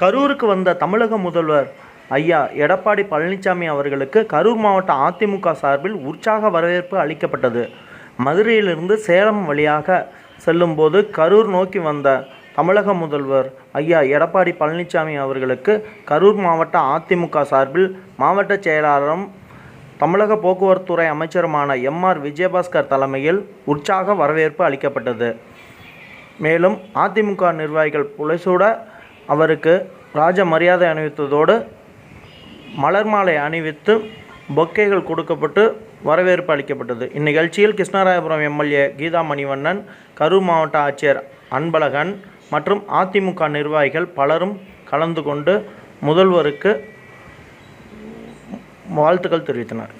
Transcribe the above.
கரூருக்கு வந்த தமிழக முதல்வர் ஐயா எடப்பாடி பழனிசாமி அவர்களுக்கு கரூர் மாவட்ட அதிமுக சார்பில் உற்சாக வரவேற்பு அளிக்கப்பட்டது. மதுரையிலிருந்து சேலம் வழியாக செல்லும்போது கரூர் நோக்கி வந்த தமிழக முதல்வர் ஐயா எடப்பாடி பழனிசாமி அவர்களுக்கு கரூர் மாவட்ட அதிமுக சார்பில் மாவட்ட செயலாளரும் தமிழக போக்குவரத்துறை அமைச்சருமான எம்ஆர் விஜயபாஸ்கர் தலைமையில் உற்சாக வரவேற்பு அளிக்கப்பட்டது. மேலும் அதிமுக நிர்வாகிகள் புலைசூட அவருக்கு ராஜ மரியாதை அணிவித்ததோடு மலர் மாலை அணிவித்து பொக்கைகள் கொடுக்கப்பட்டு வரவேற்பு அளிக்கப்பட்டது. இந்நிகழ்ச்சியில் கிருஷ்ணராயபுரம் எம்எல்ஏ கீதா மணிவண்ணன் கரூர் மாவட்ட ஆட்சியர் அன்பழகன் மற்றும் அதிமுக நிர்வாகிகள் பலரும் கலந்து கொண்டு முதல்வருக்கு வாழ்த்துக்கள் தெரிவித்தனர்.